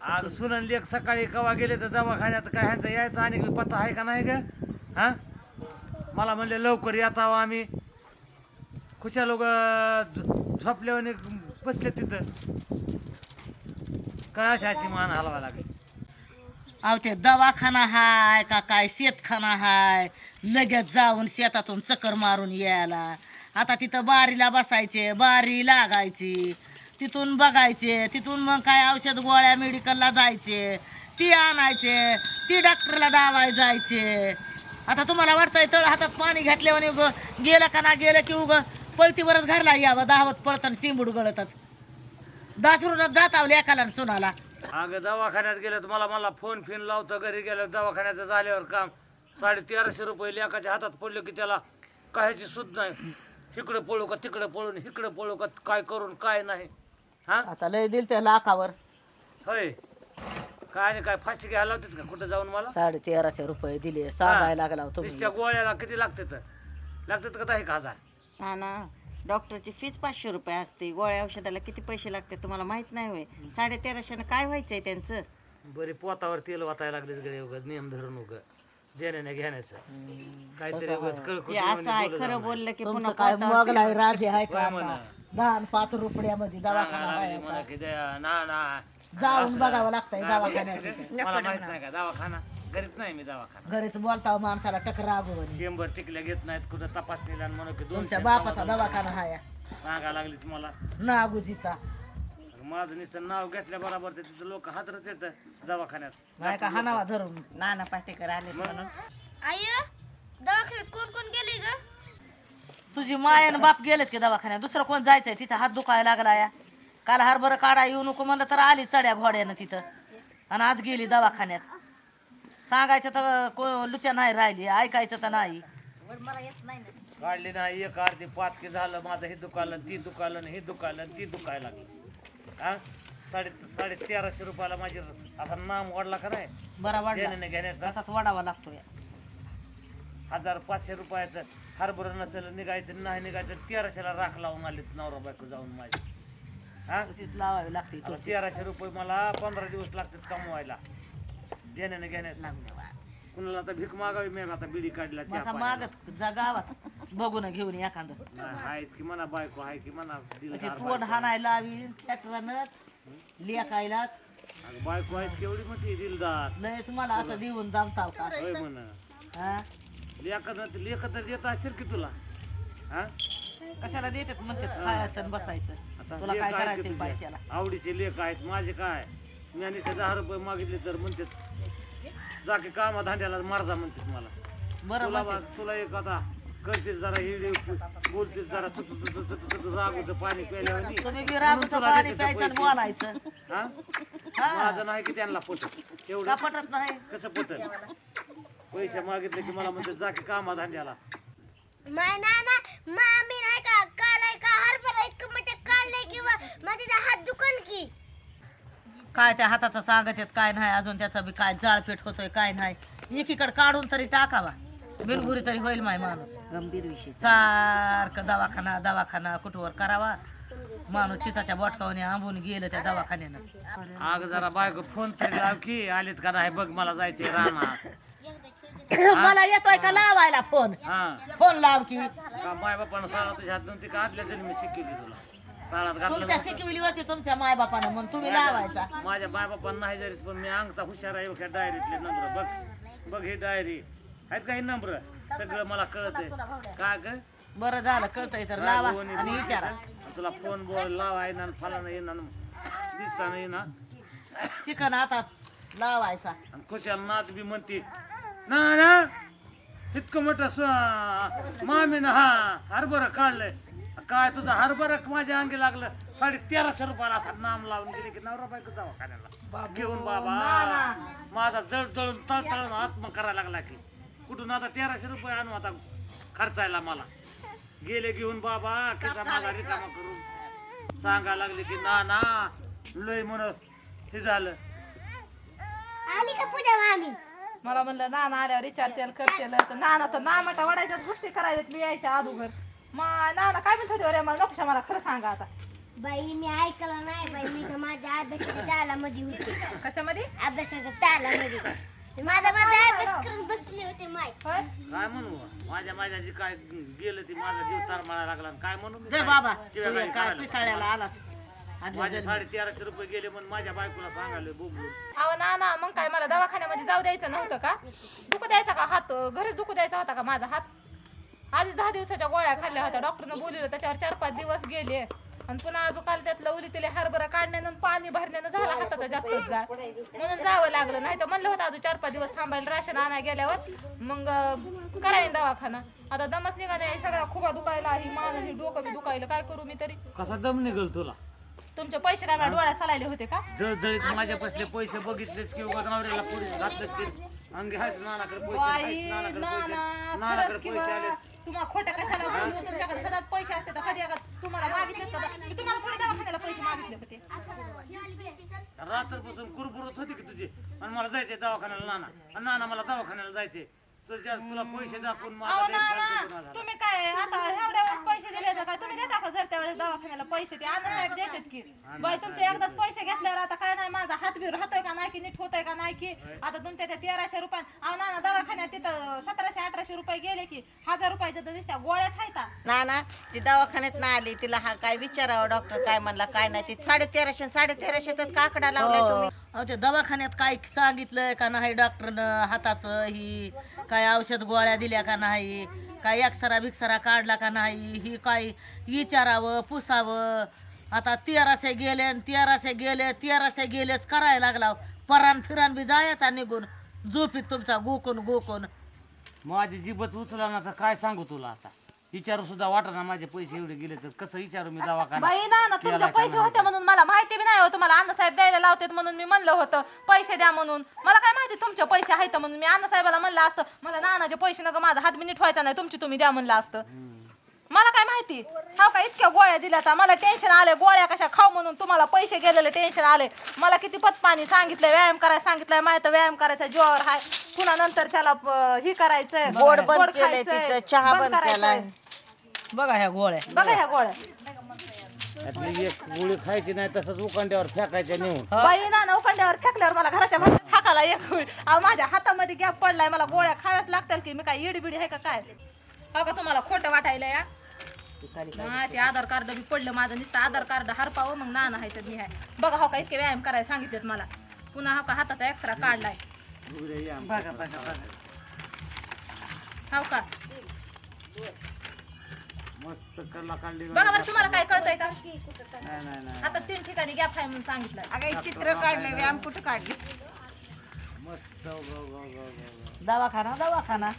आग सुनन लेख सकाळी कवा गेले तर दवाखान्यात काय ह्यांचं यायचं आणि पत्ता आहे का नाही ग हां? मला म्हणले लवकर येतावं आम्ही. खुशा लोक झोपल्यावर बसले तिथं. काय अशी अशी मान हलवा लागली? अहो ते दवाखाना हाय का काय? शेतखाना हाय. लगेच जाऊन शेतातून चक्कर मारून यायला. आता तिथं बारीला बसायचे बारी लागायची. तिथून बघायचे तिथून मग काय औषध गोळ्या मेडिकलला जायचे ती आणायचे ती डॉक्टरला दावाय जायचे. आता तुम्हाला वाटतंय तळ हातात पाणी घातल्यावर उगं गेलं का ना गेलं की उगं पळतीवरच घरला यावं दहावत पळताना शिंबूड गळतच. दासरूनच जातावले एकाला आणि सुनाला. अगं दवाखान्यात गेलं तर मला मला फोन फिन लावतो घरी गेलं दवाखान्याचं झाल्यावर काम. साडे तेराशे रुपये लेकाच्या हातात पडले की त्याला कायची सुद्धा नाही. इकडं पळू का तिकडं पळून इकडं पळू का काय करून काय नाही. हा? आता लय दिल त्या लाखावर. होय. काय नाही काय फाशी घ्यायला लावतेस का? कुठं जाऊन मला? साडे तेराशे रुपये दिले सांगायला लागला हो तुम्ही नुसत्या गोळ्याला किती लागतात लागतात का दहा एक हजार? हा ना. डॉक्टरची फीस पाचशे रुपये असते. गोळ्या औषधाला किती पैसे लागते तुम्हाला माहीत नाही होय. साडे तेराशेनं काय व्हायचंय त्यांचं? बरे पोतावर तेल वाटायला लागले गडे उगाच नियम धरून उग. देण्याने घेण्याचं. काहीतरी उगाच हे असं आहे खरं बोललं की पुन्हा तुमचं काय पोटावर मगलाय राजे आहे का म्हणा. आता? दहा आणि पाच रुपयामध्ये दवाखाना आहे की द्या, ना ना. जाऊन बघावं लागतंय दवाखान्यात. मला माहीत नाही का दवाखाना? घरीच नाही मी दवाखाना. घरीच बोलता माणसाला टकर रागवून शंभर टिकल्या घेत नाहीत कुठं तपासणीला आणि म्हणून की तुमच्या बापाचा दवाखाना हाय. सांगा लागलीच मला. नागुजीचा. माझं नुसतं नाव घेतल्या बरोबर ते तिथं लोक हातरत येत दवाखान्यात. नाही का हानावा धरून नाना पाटेकर आले म्हणून. आय दवाखान्यात कोण कोण गेले ग? तुझी माय आणि बाप गेलेत की दवाखान्यात? दुसरं कोण जायचंय? तिचा हात दुखायला लागला या. काल हरभर काढा येऊ नको म्हणलं तर आली चढ्या घोड्यानं तिथं. आणि आज गेली दवाखान्यात. सांगायचं तर को लुच्या नाही राहिली ऐकायचं तर नाही. काढली नाही एक अर्धी पातकी झालं माझं हे दुखालं ती दुखालं हे दुखालं ती दुखायला लागली. हा? साडे साडे तेराशे रुपयाला माझी आता नाम वाढला का नाही? बरा वाढला. देण्याने घेण्याचा. तसाच वाढावा लागतो या हजार पाचशे रुपयाचं हरभर नसेल निघायचं नाही निघायचं तेराशेला राख लावून आले नवरा बायको जाऊन माझी. हा? तशीच लावावी लागते. आता तेराशे रुपये मला पंधरा दिवस लागतात कमवायला. देण्याने घेण्यात कुणाला आता भीक मागावी मी आता बिडी काढला चहा माझा पाण्याला. मागत जा गावात. बघून घेऊन एखादं. आहेच की म्हणा बायको आहे की म्हणा दिल अशी हार तोंड बायको. हाणायला लावी ट्रॅक्टरनं लेखायलाच अगं बायको आहेत केवढी मोठी दिलदार लयच मला असं देऊन जमताव का होय म्हण. हा? लेखत लेख तर देत असतील की तुला? हा? कशाला देतात? म्हणतात खायचं आणि बसायचं. तुला लेक काय आहेत करायचंय की तुझ्या? पैशाला? आवडीचे लेख आहेत माझे काय? मी आणि ते दहा रुपये मागितले तर म्हणतात जा की कामा धांड्याला मारजा म्हणतात मला. बरं तुला म्हणते. बा- तुला एक आता करतेस जरा हिडी बोलतेस जरा चुक चुक चुक चुक चुक रागूचं पाणी तुम्ही बी पाणी प्यायचं आणि बोलायचं. हा? हा. माझं नाही की त्यांना पटत. तेवढं का पटत नाही? कसं पटत पैसे मागितले की मला म्हणते जा की कामा धांड्याला माय नाना मामी नाही का काल का हरभरा इतकं मोठं काढलंय किंवा माझे हात दुकान की. काय त्या हाताचं सांगत येत काय नाही अजून त्याचा बी काय जाळपेट होतोय काय नाही. एकीकडे काढून तरी टाकावा. बिलगुरी तरी होईल माय माणूस. गंभीर विषय. सारखं दवाखाना दवाखाना कुठवर करावा? माणूस चिसाच्या बोटकावने आंबून गेलं त्या दवाखान्यानं. अग जरा बायको फोन तरी लाव की आलीत का नाही बघ मला जायचे रानात. मला येतोय का लावायला फोन? हा. फोन लाव की. का माय बापानं शाळा तुझ्या हातून ती का आदल्या जन्मी शिकवली तुला? तुमच्या नव्हतं. शिकविली होती तुमच्या मायबापानं म्हणून तुम्ही लावायचा. माझ्या माय बापांना नाही जरी पण मी अंगचा हुशार आहे डायरीतले नंबर बघ बघ ही डायरी. आहेत का ही नंबर? सगळं मला कळत आहे का ग? बरं झालं कळतंय तर लावा आणि विचारा. तुला फोन बोल लावा येणार फलाना येणार दिसताना येणार शिकन आता लावायचा. आणि खुशाल नाच बी म्हणते ना ना इतकं मोठं स्व- मामीनं हा हरभरा काढलंय. काय तुझं हरभरा माझ्या अंगी लागलं? साडे तेराशे रुपयाला असा नाम लावून गेले की नवरा बायको दवाखान्याला. घेऊन बाबा माझा जळ जळून तळतळून आत्मा करायला लागला की. कुठून आता तेराशे रुपये आणू आता खर्चायला मला. गेले घेऊन बाबा खिसा माझा रिकामा करून सांगायला लागले की ना ना लय म्हणत हे झालं. आली का पूजा मामी? मला म्हणलं नाना आल्यावर विचारतेल करतेल तर नाना तर नामाटा वडायच्याच गोष्टी करायला मी यायच्या अगोदर मग नाना काय म्हणत होते अरे मला नको मला खरं सांगा आता. बाई मी ऐकलं नाही बाई मी तर माझ्या अभ्यासाच्या तालामध्ये होते. कशामध्ये? अभ्यासाच्या तालामध्ये. माझा माझा अभ्यास करून बसले होते माय. होय? काय म्हणू? माझ्या माझ्या जी काय गेलं ती माझा जीव तारमाळा लागला आणि काय म्हणू मी दे? बाबा. शिव्या काय काय करायला? पिसाळ्याला आलाच माझे साडे तेराशे रुपये गेले म्हणून माझ्या बायकोला सांगायला बोबलून. अहो ना ना मग काय मला दवाखान्यामध्ये जाऊ द्यायचं नव्हतं का? दुखू द्यायचा का हात? घरीच दुखू द्यायचा होता का माझा हात? आधीच दहा दिवसाच्या गोळ्या खाल्ल्या होत्या. डॉक्टरनं बोलवलं त्याच्यावर चार पाच दिवस गेले. आणि पुन्हा अजून काल त्यात लवली तिले हरभरा काढण्यानं आणि पाणी भरण्यानं झाला हाताचा जास्तच जाळ. म्हणून जावं लागलं नाही तर म्हणलं होतं अजून चार पाच दिवस थांबायला राशन आणाय गेल्यावर. मग करायला दवाखाना. आता दमच निघा नाही सगळा खुबा दुखायला ही मान आणि डोकं बी दुखायला काय करू मी तरी? कसा दम निघल तुला? तुमचे पैसे काय माझ्या डोळ्यात सलायले होते का? जळजळीत माझ्या बसले पैसे बघितलेच की उगाच नवऱ्याला पोलीस घातलेच की. अंगी आहेत नानाकडे पैसे बाई आहेत, नानाकडे ना पैसे ना नानाकडे खरंच पैसे किंवा तुम्हाला खोटं कशाला बोलू? तुमच्याकडे सदाच पैसे असते तर कधी तुम्हाला मागितले मी तुम्हाला थोडे दवाखान्याला पैसे मागितले होते. रात्रपासून कुरबुरत होती की तुझी? आणि मला जायचंय दवाखान्याला नाना. आणि नाना मला दवाखान्याला जायचे तुझ्या तुला पैसे दाखवून अहो ना ना. तुम्ही काय आता एवढ्या वेळेस पैसे दिले तर काय तुम्ही देता त्यावेळेस दवाखान्याला पैसे ते साहेब देतात की. बाई तुमचे एकदाच पैसे घेतल्यावर आता काय नाही माझा हात बी राहतोय का नाही की नीट होतोय का नाही की? आता तुमच्या त्या तेराशे रुपये अहो ना ना दवाखान्यात तिथं सतराशे अठराशे रुपये गेले की हजार रुपयाच्या तर नुसत्या गोळ्याच आहेत का? ना ना ती दवाखान्यात ना आली तिला हा काय विचारावं डॉक्टर काय म्हणला काय नाही ती साडे तेराशे साडे तेराशेच का आकडा लावलाय तुम्ही. अहो ते दवाखान्यात काय सांगितलंय का नाही डॉक्टरनं हाताचं ही काय औषध गोळ्या दिल्या का नाही? काय एक्सरा बिक्षरा काढला का नाही ही काय विचारावं पुसावं? आता तेराशे गेले आणि तेराशे गेले तेराशे गेलेच करायला लागला. परान फिरान बी जायचा निघून. झोपीत तुमचा गोकून गोकून. माझी जीबच उचला ना तर काय सांगू तुला आता? विचारू सुद्धा वाटत ना माझे पैसे एवढे गेले तर कसं विचारू मी दवाखाना बाई ना ना तुमचे पैसे होते म्हणून मला माहिती बी नाही हो तुम्हाला अण्णासाहेब द्यायला लावतात म्हणून मी म्हणलं होतं. पैसे द्या म्हणून. मला काय माहिती तुमचे पैसे आहेत म्हणून मी अण्णासाहेबाला म्हणलं असतं. मला नानाचे पैसे नका माझा हात बी नीट व्हायचा नाही तुमची तुम्ही द्या म्हणलं असतं. मला काय माहिती? हा का इतक्या गोळ्या दिल्या तर मला टेन्शन आले गोळ्या कशा खाऊ म्हणून तुम्हाला पैसे गेलेले टेन्शन आले मला किती पतपाणी सांगितलं व्यायाम करायला सांगितलंय माहिती व्यायाम करायचा जोर हाय. पुन्हा नंतर त्याला ही करायचंय. गोड बंद केलंय खायचंय, तिचं चहा बंद करायचंय. केलाय. बघा ह्या गोळ्या. बघा ह्या गोळ्या. त्यातली एक गोळी खायची नाही तसंच उकांड्यावर फेकायच्या नेऊन. बाई ना नौकंड्यावर फेकल्यावर मला घराच्या बाहेर थाकाला एक अहो माझ्या हातामध्ये गॅप पडलाय मला गोळ्या खाव्याच लागतील की मी काय इडबिडी आहे का काय? हो का तुम्हाला खोटं वाटायला या हा, ते आधार कार्ड बी पडलं माझं नुसतं आधार कार्ड हरपावं मग नाना आहे तर मी आहे. बघा हो का इतके व्यायाम करायला सांगितलेत मला. पुन्हा हो का हाताचा एक्सरा काढलाय बघा बघा बघा. हो का? मस्त कला काढली बघा बरं तुम्हाला काय कळतंय का? नाही नाही नाही आता तीन ठिकाणी गॅप आहे म्हणून सांगितलंय अगं चित्र काढले व्यायाम कुठं काढले? मस्त. दवाखाना दवाखाना.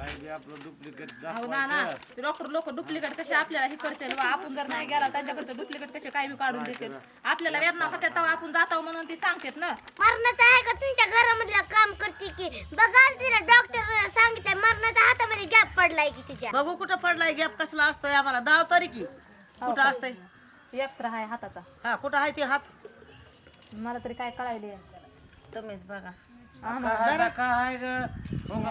आपलं डुप्लिकेट हो ना ना डॉक्टर लोक डुप्लिकेट कसे आपल्याला हे करतील वा आपण जर नाही गेला त्यांच्याकडे डुप्लिकेट कसे काय बी काढून देतील? आपल्याला वेदना होत्या तेव्हा आपण जातो म्हणून ती सांगतात ना. मरणाचं आहे का? तुमच्या घरामधलं काम करते की? बघा तिला डॉक्टर सांगितलं मरणाच्या हातामध्ये गॅप पडलाय की तिच्या. बघू कुठं पडलाय गॅप कसला असतोय आम्हाला. दाव तरी की. कुठं असतंय? एक्स्ट्रा आहे हाताचा. हा कुठं आहे ते हात? मला तरी काय कळायले तुम्हीच बघा. काय ना काय ग?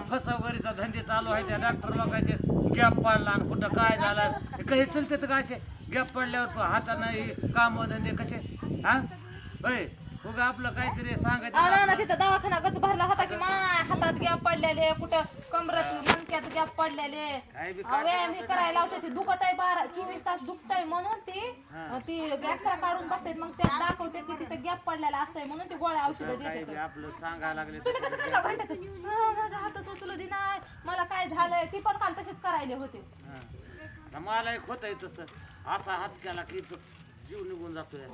फसवगरीचा धंदे चालू आहे त्या डॉक्टर लोकांचे. गॅप पडला आणि कुठं काय झालं? कसे चलते तर काय असे? गॅप पडल्यावर हातानं काम धंदे कसे? हा? होय. उगा आपलं काहीतरी सांगायचं ना तिथं दवाखाना गच भरला होता की माय हातात गॅप पडलेले कुठं कमरत मनक्यात गॅप पडलेले. काय बी अहो, व्यायाम हे करायला लावते ती दुखत आहे बारा चोवीस तास दुखतंय म्हणून ती ती एक्सरा काढून बघतात मग त्यात दाखवते की तिथं गॅप पडलेला असतंय म्हणून ती गोळ्या औषधं काय देते. आपलं सांगायला लागले तुम्ही कसं काय का माझा हातात उचलू दे नाही मला काय झालंय ती पण काल तशीच करायले होते. हा. मला एक होत आहे तसं. असा हात केला की तो जीव निघून जातोय.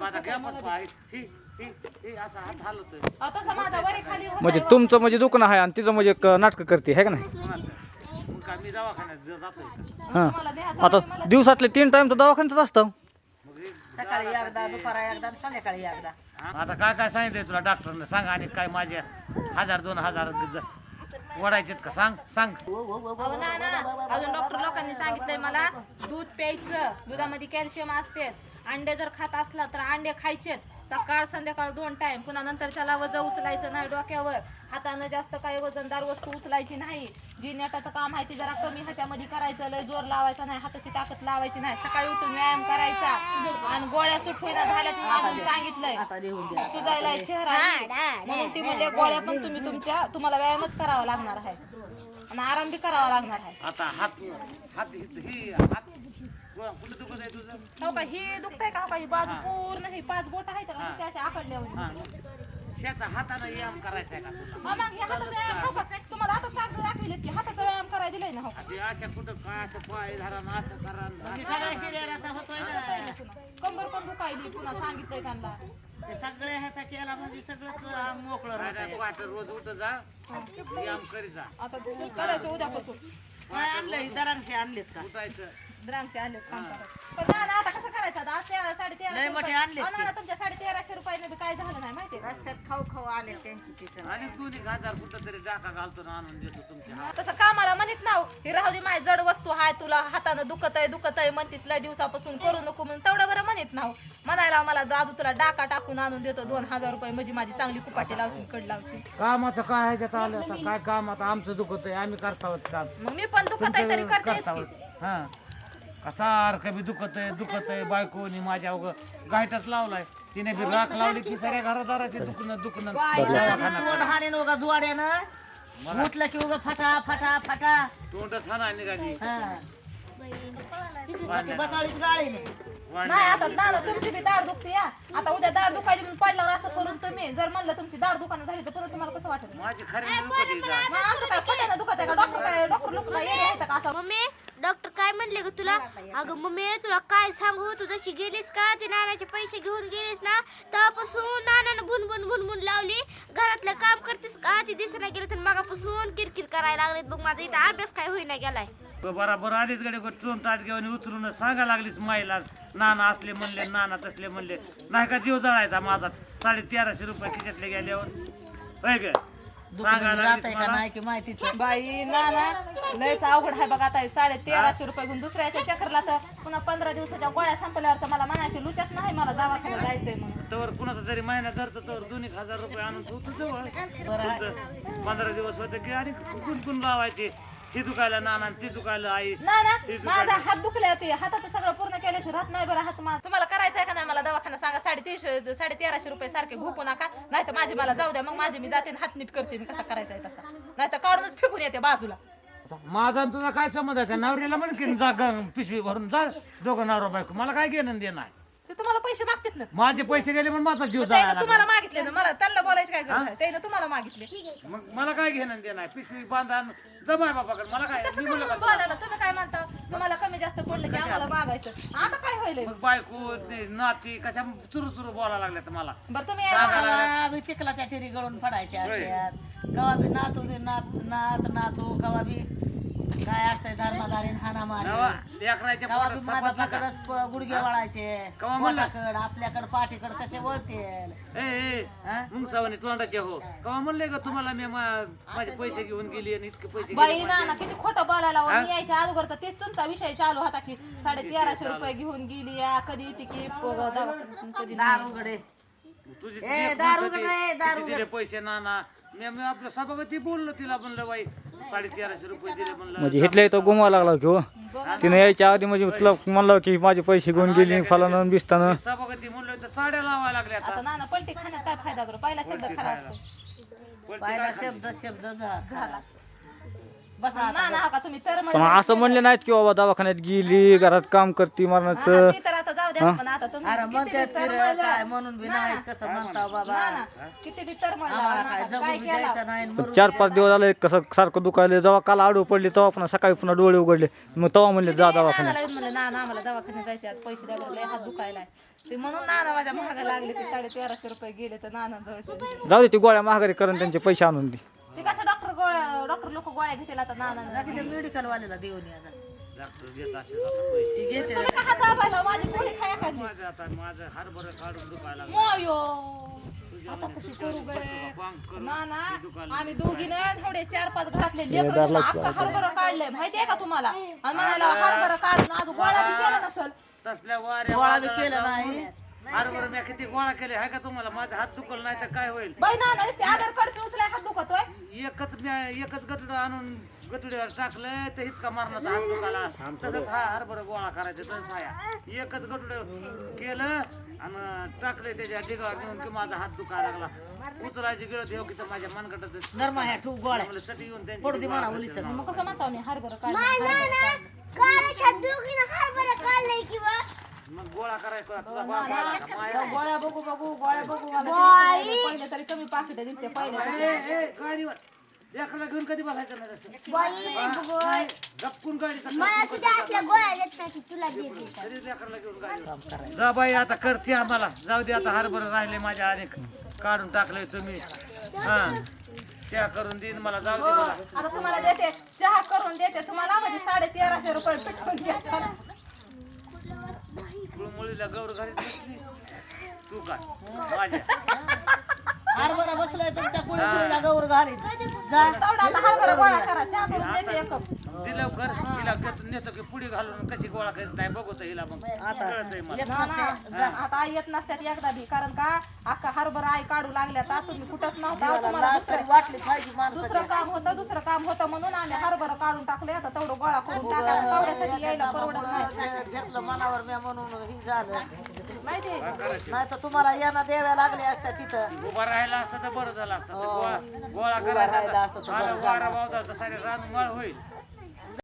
माझा गॅपच पाय. ही ही ही असा हात हलतोय. अहो, तसं माझा वरी खाली होतंय म्हणजे. तुमचं म्हणजे दुकान आहे आणि तिचं म्हणजे नाटक करते आहे का नाही? कोणाचं मग काय मी दवाखान्यात ज- जातोय का? हां. तुम्हाला देहाचा आता दिवसातले तीन टाइम तर दवाखान्यातच असतं. मग हे सकाळी एकदा दुपारा एकदा आणि संध्याकाळी एकदा. आता काय काय सांगितलंय तुला डॉक्टरने? सांग आणि काय माझे हजार दोन हजार ओढायचेत का? सांग सांग. अहो ना ना. अजून डॉक्टर लोकांनी सांगितलंय मला दूध प्यायचं. दुधामध्ये कॅल्शियम असते. अंडे जर खात असला तर अंडे खायचे सकाळ संध्याकाळ दोन टाइम पुन्हा नंतरच्याला वजन उचलायचं नाही डोक्यावर. हातानं जास्त काही वजनदार वस्तू उचलायची नाही. जी नेटाचं काम आहे ते जरा कमी ह्याच्यामध्ये करायचं. लय जोर लावायचा नाही हाताची ताकद लावायची नाही. सकाळी उठून व्यायाम करायचा. आणि गोळ्या सुटविना झाल्यात म्हणून अजून सांगितलंय. सुजायला चेहरा म्हणून ती म्हणले गोळ्या पण तुम्ही तुमच्या तुम्हाला व्यायामच करावा लागणार आहे. आणि आराम बी करावा लागणार आहे. आता हात हात ही हात कुठं दुखत आहे तुझं? हो का ही दुखतंय का? हो का ही बाजू पूर्ण ही पाच बोट आहेत का? नुसते असे आकडले हा. शेता हातानं व्यायाम करायचा आहे का तुला? मग हे हाताचा व्यायाम हो का? तुम्हाला आताच कागद दाखविलेत की हाताचा व्यायाम करायला दिलाय ना हो ते अशा कुठं काय असं पाय धरा न असं करा न. म्हणजे असं सगळ्या करा. शरीराचा होतोय होतंय ना ना पुन्हा. कंबर पण दुखायली पुन्हा सांगितलंय त्यांना. ते सगळ्या ह्याचा केला म्हणजे सगळंच आ, मोकळं नाही, पहाटे रोज उठ जा व्यायाम करी जा. आता करायचं उद्यापासून. काय आणलं ही दरांशी आणलेत का? उठायचं. द्राक्षे आले काम करायचं. पण ना ना, आता कसं करायचं? आता आज तेरा साडे लय तेराशे मोठे रुपये. आणलेत ना, ना, तुमच्या साडे तेराशे रुपयाने बी काय झालं नाही का? रस्त्यात खाऊ खाऊ आले त्यांची तिथं. आणि दोन्ही हजार कुठं तरी डाका घालतो ना आणून देतो तुमच्या हात तसं कामाला म्हणत नाव. हे राहू दे माय जड वस्तू हाय तुला हातानं दुखत आहे दुखत आहे म्हणतीस लय दिवसापासून करू नको म्हणून तेवढं बरं म्हणत नाव. म्हणायला मला दादू तुला डाका टाकून आणून देतो दोन हजार रुपये. म्हणजे माझी चांगली कुपाटी लावची कड लावची कामाचं काय ह्याच्यात आलं आता? काय काम? आता आमचं दुखत आहे आम्ही करतावच काम. मग मी पण दुखत आहे तरी करतेच करतावच. की हा. सारखं बी दुखत आहे दुखत आहे बायकोनी माझ्या अवघ गायटाच लावलाय. तिने बी राख लावली की सगळ्या घरादाराचे दुखणं दुखणं. तोंड हाणेन उगा जुवाड्यानं. उठलं की उगा फटा फटा फटा. तोंडच हाना निघाली. हा. बसाळीच नाही नाही आता दादा तुमची बी दाढ दुखते या. आता उद्या दाढ दुखायली म्हणून पडल्यावर असं करून तुम्ही जर म्हणलं तुमची दाढ दुकानं झाली तर पुन्हा तुम्हाला कसं वाटेल? माझी खरी दुखत आहे मग आमचं काय पटायला दुखत आहे का? डॉक्टर काय डॉक्टर लोक आहेत का असं? मम्मी डॉक्टर काय म्हणले ग तुला? अगं मम्मी तुला काय सांगू? तू जशी गेलीस का ते नानाचे पैसे घेऊन गेलीस ना तेव्हापासून नानानं भुनभुन भुनभुन लावली. घरातलं काम करतेस का? ती दिसायला गेलं तर मागापासून किरकिर करायला लागलेत बघ माझा. इथं अभ्यास काय होईना गेलाय. बराबर आलीच गडे चोन ताट घेऊन उचलून सांगा लागलीस माईला. नाना असले म्हणले नाना तसले म्हणले. नाही का जीव जळायचा माझा? साडे तेराशे रुपये खिच्यातले गेल्यावर. होय ग? जात आहे का मला. नाही की माहितीच? बाई ना ना. लयच अवघड आहे बघा आता साडे तेराशे रुपये घेऊन दुसऱ्याच्या चक्करला तर पुन्हा पंधरा दिवसाच्या गोळ्या संपल्यावर तर मला म्हणायचे लुचच नाही मला दवाखान्यात जायचंय म्हणून. तवर कुणाचा तरी महिना धरतो तर दोन एक हजार रुपये आणून तू तुझं पंधरा दिवस होते की आणि कुणकुण लावायचे? ही दुखायला नाना ती दुखायला आई. ना ना माझा हात दुखले होते हातात सगळं पूर्ण केल्याशिवाय राहत नाही बरं हात माझा. तुम्हाला करायचं आहे का नाही मला दवाखाना सांगा साडेतीनशे साडे तेराशे रुपये सारखे घुकू नका. नाही तर माझी मला जाऊ द्या मग माझी मी जाते आणि हात नीट करते मी कसा करायचा आहे तसा. नाही तर काढूनच फेकून येते बाजूला. माझा आणि तुझा काय संबंध आहे? त्या नवऱ्याला म्हण की जा ग- पिशवी भरून जा दोघं नवरा बायको. मला काय घेणं देणं आहे? ते तुम्हाला पैसे मागतात ना. माझे पैसे गेले म्हणून माझा जीव त्यानं जायला तुम्हाला मागितले ना. मला त्यांना बोलायची काय गरज आहे? त्यानं तुम्हाला मागितले. मग मला काय घेणं देणं? आहे पिशवी बांधा जमाय बाबाकडे मला काय? तसं मी का म्हणलं का म्हणून बोलायला. तुम्ही काय म्हणता? तुम्हाला कमी जास्त पडलं की आम्हाला मागायचं. आता काय होईल मग बायको ते नाती कशा चुरू चुरू बोलायला लागल्या तर मला. बरं तुम्ही सांगा. कवा बी चिखलाच्या ठेरी गळून पडायच्या कवा बी नातू बी नात नात नातू कवा बी काय असतंय धर्मादारीन हाना लेकराच्या पोटात नका. गुडघे वळायचे. कवा म्हणलं? आपल्याकडे पाठीकड कसे वळतील? ए ए मुंग सावनी तोंडाचे हो. कवा म्हणले का तुम्हाला मी मा- माझे पैसे घेऊन गेली आणि इतके पैसे बाई गेले? ना ना किती खोटं बोलायला हो. मी यायच्या अगोदर तर तेच तुमचा विषय चालू होता की साडे तेराशे रुपये घेऊन गेली या कधी येते की प- दवाखान्यातून कधी. दारू गडे तुझी ए, लेक दारू म्हणत होती, गडे, दारू किती दिले पैसे नाना? मी मी आपल्या सभापती बोललो तिला म्हणलं बाई साडे तेराशे रुपये दिले म्हणलं म्हणजे इथल्या इथं गुमवा लागला की हो? तिने यायच्या आधी म्हणजे तुला म्हणलं की माझे पैसे घेऊन गेली फलानं बिस्तानं. सभापती म्हणलं तर चाड्या लावायला लागल्या आता. आता ना ना पलटी खाण्यात काय फायदा बरं पहिला शब्द खरा असतो. पलटी पहिला काय शब्द झाला. बसा ना ना हा का? तुम्ही तर पण असं म्हणले नाहीत की बाबा दवाखान्यात गेली घरात काम करते मरणाचं. ती तर आता जाऊ द्या पण आता तुम्ही अरे किती म्हणतात बी की रे, तरमळलं. काय म्हणून बी नाही कसं म्हणता बाबा? ना ना. किती बी तर आम्हाला काय जगू काय बी केलं? द्यायचं नाही आणि मरू चार पाच दिवस झाले कसं सारखं दुखायले जेव्हा काल आडू पडली तेव्हा पुन्हा सकाळी पुन्हा डोळे उघडले. मग तेव्हा म्हणले जा दवाखान्यात नानाला येऊन म्हणलं ना ना आम्हाला दवाखान्यात जायचे आज पैसे द्यायला लय हात दुखायलाय ते म्हणून नाना माझ्या महागा लागले ते साडे तेराशे रुपये गेले तर नाना जवळचे दिले. जाऊ दे ती गोळ्या महागारी करून त्यांचे पैसे आणून दे. ते कसं डॉक्टर गोळ्या लोक गोळ्या घेतील आता नाना मेडिकल वाल्याला देऊन या जा. डॉक्टर देत असेल आता पैसे. ती घेते. तुम्ही का हात दाबायला माझी गोळी खाया का माझं आता माझं हरभरं काढून दुखायला लागलं. मोयो. आता कशी करू गळे बांग करून ना ना. आम्ही दोघी ना थोडे चार पाच घरातले लेकरं अख्खा हरभरा काढलंय. माहितीये का तुम्हाला? आणि म्हणायला हरभरा काढून आज गोळा बी केला नसल. तसल्या वाऱ्या गोळा बी केला नाही. हरभरा मी किती गोळा केले हाय का तुम्हाला? माझा हात दुखल नाही तर काय होईल? बाई ना नुसते आधार कार्ड उचलाय का दुखतोय? एकच मी एकच गटुड आणून गटुडीवर टाकलंय तर इतका मारण्याचा हात दुखाला तसंच हा हरभरा गोळा करायचा तसंच हाया एकच गटुड केलं आणि टाकलंय त्याच्या डिगावर नेऊन की माझा हात दुखायला लागला. उचलायची गिळत येऊ की तर माझ्या मनगटात नरमा ह्या ठेवू गोळ्या. मला चटी येऊन त्यांची गोळा. मग कसं म्हणतो हरभरा काढ मग गोळा करायचा तुझा बाप आला का? माया. गोळ्या बघू बघू गोळ्या बघू मला टेन्शन यायलंय. पहिले तरी कमी पाकिट दिसते पहिले ए, ए, गाडीवर. लेकराला घेऊन कधी बसायचं नाही तसं. बाई बघ गपकून गाडीचा मला सुद्धा असल्या गोळ्या देत नाही तुला देते. तरी लेकराला घेऊन गाडीवर. जा बाई आता करते आम्हाला. जाऊ दे आता हरभर राहिले माझ्या अनेक काढून टाकले तुम्ही. हा. त्या करून देईन मला जाऊ दे मला. आता तुम्हाला देते. चहा करून देते तुम्हाला म्हणजे साडे तेराशे रुपये पिटवून मुळीला गौर बसली तू काय? माझ्या. हरभरा बसलाय तुमच्या कुळी कुळीला गौर घालीत. जा. हरभरा गोळा करा चहा करून देते एक कप. दिलं कर हिला घेतो नेतो की पुढे घालून कशी गोळा करीत नाही बघतो हिला मग. कळतंय मला. ना ना. आता आई येत नसत्यात एकदा बी कारण का? अख्खा हरभरा आई काढू लागल्या तर तुम्ही कुठंच नव्हता तुम्हाला तरी वाटली पाहिजे दुसरं काम होतं दुसरं काम होतं म्हणून आम्ही हरभरा काढून टाकले आता तेवढं गोळा करून टाकायला तेवढ्यासाठी यायला परवडत नाही. घेतलं मनावर मी म्हणून ही झालं. माहिती नाही तर तुम्हाला यांना द्याव्या लागल्या असत्या तिथं. उभा राहिला असता तर बरं झालं असतं. ते गोळा गोळा राहिला करायचा असतं तर आला वारा वावदा तर सारे रान मळ होईल.